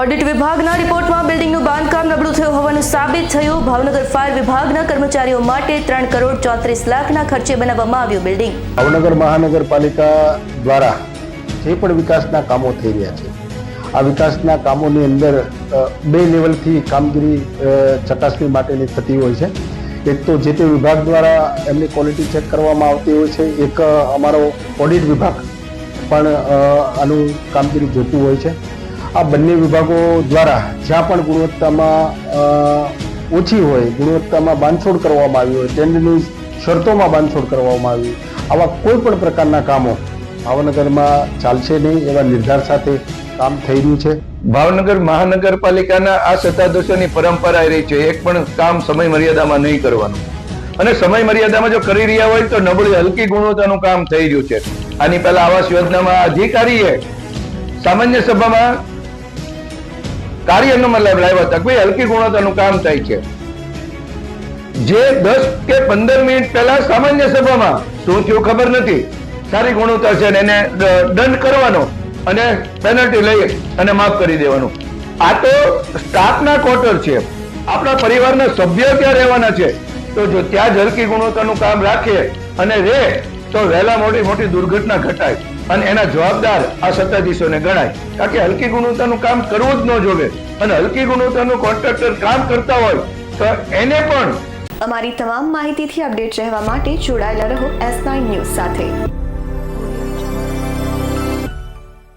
Audit વિભાગના રિપોર્ટમાં બિલ્ડિંગનું બાંધકામ નબળું થયું હોવાનું સાબિત થયું. ભાવનગર ફાયર વિભાગના કર્મચારીઓ માટે ત્રણ કરોડ ચોત્રીસ લાખના ખર્ચે બનાવવામાં આવ્યું બિલ્ડિંગ ભાવનગર મહાનગરપાલિકા દ્વારા જે પણ વિકાસના કામો થઈ રહ્યા છે, આ વિકાસના કામોની અંદર બે લેવલથી કામગીરી ચકાસણી માટેની થતી હોય છે. એક તો જે તે વિભાગ દ્વારા એમની ક્વોલિટી ચેક કરવામાં આવતી હોય છે. એક અમારો ઓડિટ વિભાગ પણ આનું કામગીરી જોતું હોય છે. આ બંને વિભાગો દ્વારા જ્યાં પણ ગુણવત્તામાં ઓછી હોય, ગુણવત્તામાં બાંધછોડ કરવામાં આવી હોય ટેન્ડરની શરતોમાં બાંધછોડ કરવામાં આવી આવા કોઈ પણ પ્રકારના કામો ભાવનગરમાં ચાલશે નહીં, એવા નિર્ધાર સાથે કામ થઈ રહ્યું છે. ભાવનગર મહાનગરપાલિકાના આ સત્તાધીશોની પરંપરા રહી છે, એક પણ કામ સમય મર્યાદામાં નહીં કરવાનું. અને સમય મર્યાદામાં જો કરી રહ્યા હોય તો નબળી, હલકી ગુણવત્તાનું કામ થઈ રહ્યું છે. આની પહેલા આવાસ યોજનામાં અધિકારીએ સામાન્ય સભામાં કાર્યનો મતલબ લાવ્યા હતા ભાઈ, હલકી ગુણવત્તાનું કામ થાય છે. જે દસ કે પંદર મિનિટ પહેલા સામાન્ય સભામાં શું થયું ખબર નથી. સારી ગુણવત્તા છે એને દંડ કરવાનો અને પેનલ્ટી લઈ અને માફ કરી દેવાનું. આ તો સ્ટાફના ક્વાર્ટર છે. આપણા પરિવારના સભ્યો ત્યાં રહેવાના છે. તો જો ત્યાં જ હલકી ગુણવત્તાનું કામ રાખીએ અને રે તો વહેલા મોટી મોટી દુર્ઘટના ઘટાય. અને એના જવાબદાર આ સત્તાધીશોને ગણાય. કારણ કે હલકી ગુણવત્તાનું કામ કરવું જ ન જોવે. અને હલકી ગુણવત્તાનું કોન્ટ્રાક્ટર કામ કરતા હોય, તો એને પણ અમારી તમામ માહિતીથી અપડેટ રહેવા માટે જોડાયેલા રહો એસ નાઇન ન્યૂઝ સાથે.